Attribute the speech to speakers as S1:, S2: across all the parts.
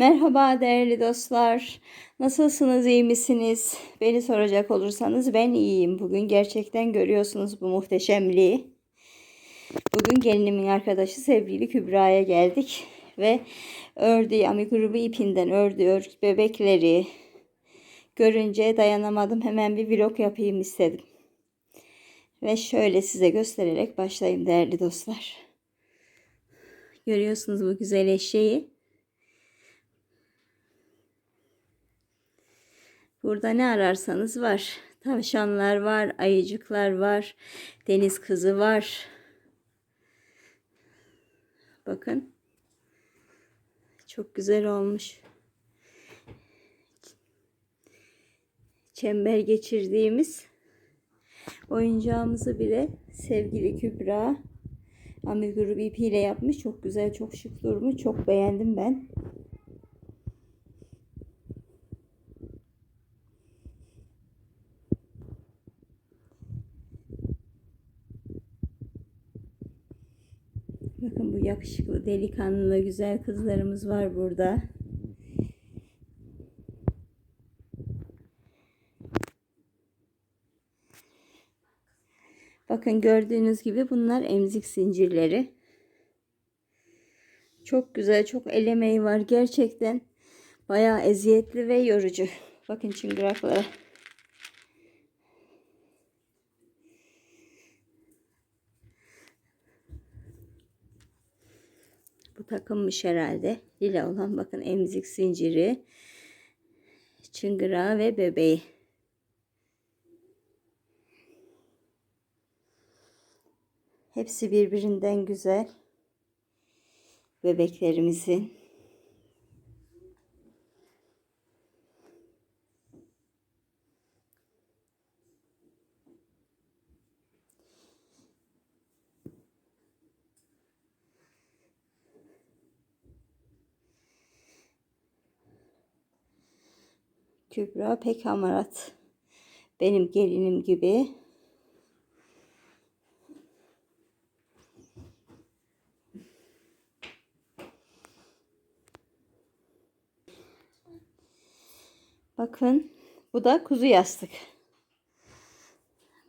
S1: Merhaba değerli dostlar. Nasılsınız, iyi misiniz? Beni soracak olursanız ben iyiyim. Bugün gerçekten görüyorsunuz bu muhteşemliği. Bugün gelinimin arkadaşı sevgili Kübra'ya geldik. Ve ördüğü amigurumi ipinden ördüğü bebekleri görünce dayanamadım. Hemen bir vlog yapayım istedim. Ve şöyle size göstererek başlayayım değerli dostlar. Görüyorsunuz bu güzel eşeği. Burada ne ararsanız var. Tavşanlar var, ayıcıklar var, deniz kızı var. Bakın. Çok güzel olmuş. Çember geçirdiğimiz oyuncağımızı bile sevgili Kübra amigurumi ipiyle yapmış. Çok güzel, çok şık durmuş. Çok beğendim ben. Bakın bu yakışıklı, delikanlı, güzel kızlarımız var burada. Bakın gördüğünüz gibi bunlar emzik zincirleri. Çok güzel, çok el emeği var. Gerçekten bayağı eziyetli ve yorucu. Bakın çıngıraklara. Takılmış herhalde. Lila olan bakın emzik zinciri, çıngırağı ve bebeği. Hepsi birbirinden güzel. Bebeklerimizin. Kübra pek hamarat. Benim gelinim gibi. Bakın bu da kuzu yastık.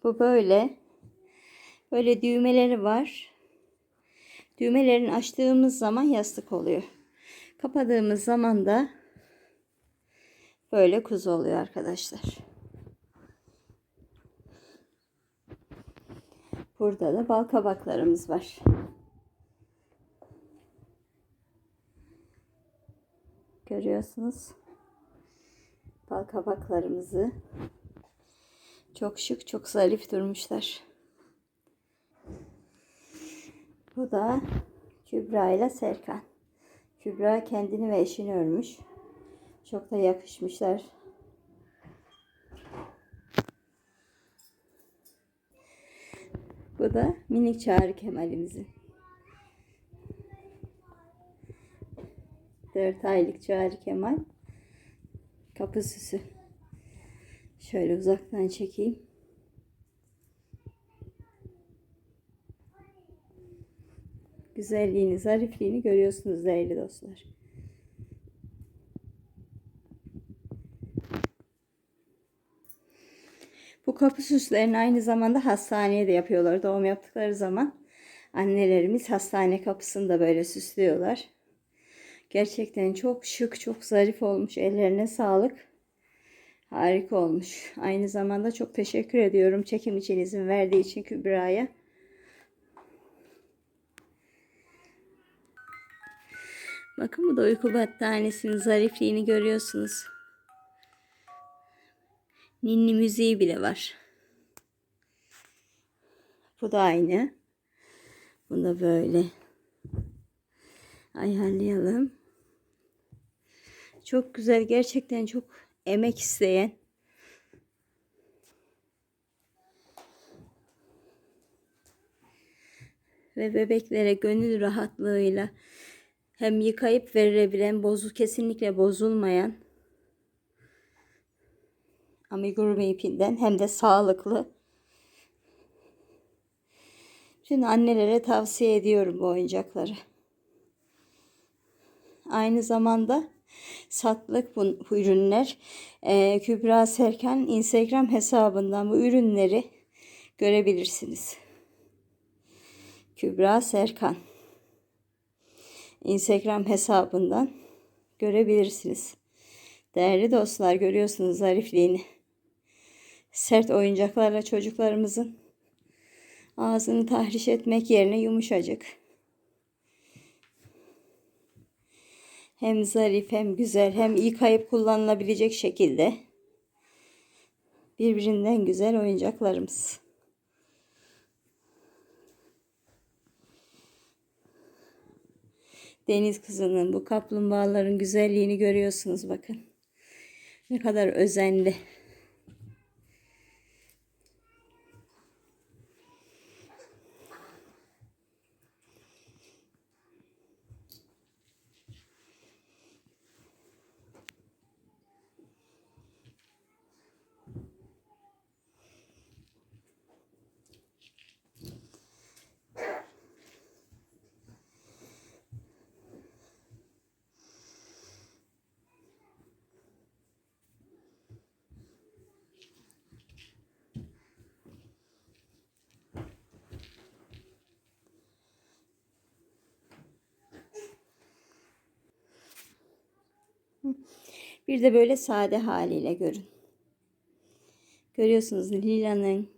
S1: Bu böyle. Böyle düğmeleri var. Düğmelerini açtığımız zaman yastık oluyor. Kapadığımız zaman da böyle kuzu oluyor arkadaşlar. Burada da bal kabaklarımız var. Görüyorsunuz. Bal kabaklarımızı. Çok şık, çok zarif durmuşlar. Bu da Kübra ile Serkan. Kübra kendini ve eşini örmüş. Çok da yakışmışlar. Bu da minik çağrı kemalimizin. 4 aylık çağrı kemal. Kapı süsü. Şöyle uzaktan çekeyim. Güzelliğini, zarifliğini görüyorsunuz değerli dostlar. Bu kapı süslerini aynı zamanda hastaneye de yapıyorlar. Doğum yaptıkları zaman annelerimiz hastane kapısını da böyle süslüyorlar. Gerçekten çok şık, çok zarif olmuş. Ellerine sağlık. Harika olmuş. Aynı zamanda çok teşekkür ediyorum çekim için izin verdiği için Kübra'ya. Bakın bu da uyku battanesinin zarifliğini görüyorsunuz. Ninni müziği bile var. Bu da aynı. Bu da böyle. Ayarlayalım. Çok güzel. Gerçekten çok emek isteyen. Ve bebeklere gönül rahatlığıyla hem yıkayıp verilebilen, bozu kesinlikle bozulmayan amigurumi ipinden hem de sağlıklı. Bütün annelere tavsiye ediyorum bu oyuncakları. Aynı zamanda satlık bu, bu ürünler. Ee, Kübra Serkan Instagram hesabından bu ürünleri görebilirsiniz. Kübra Serkan Instagram hesabından görebilirsiniz. Değerli dostlar görüyorsunuz zarifliğini. Sert oyuncaklarla çocuklarımızın ağzını tahriş etmek yerine yumuşacık. Hem zarif hem güzel hem yıkayıp kullanılabilecek şekilde birbirinden güzel oyuncaklarımız. Deniz kızının bu kaplumbağaların güzelliğini görüyorsunuz bakın. Ne kadar özenli. Bir de böyle sade haliyle görün. Görüyorsunuz lilanın,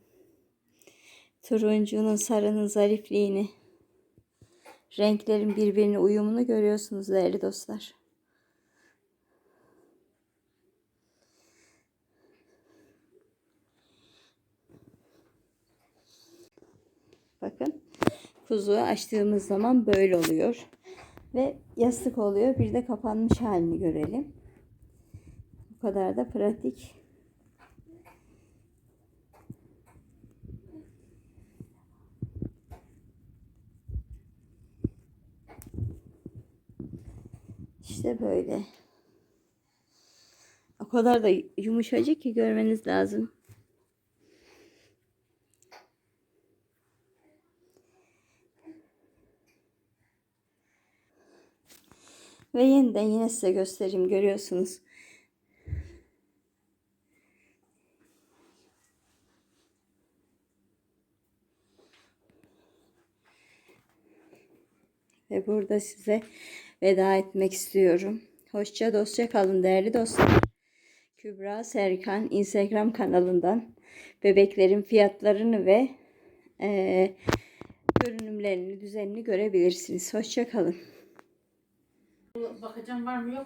S1: turuncunun, sarının zarifliğini, renklerin birbirine uyumunu görüyorsunuz değerli dostlar. Bakın kuzuyu açtığımız zaman böyle oluyor. Ve yastık oluyor. Bir de kapanmış halini görelim. Bu kadar da pratik. İşte böyle. O kadar da yumuşacık ki görmeniz lazım. Ve yeniden yine size göstereyim görüyorsunuz. Ve burada size veda etmek istiyorum. Hoşça dostça kalın değerli dostlar. Kübra Serkan Instagram kanalından bebeklerin fiyatlarını ve e, görünümlerini, düzenini görebilirsiniz. Hoşça kalın.
S2: Bakacağım var mı yok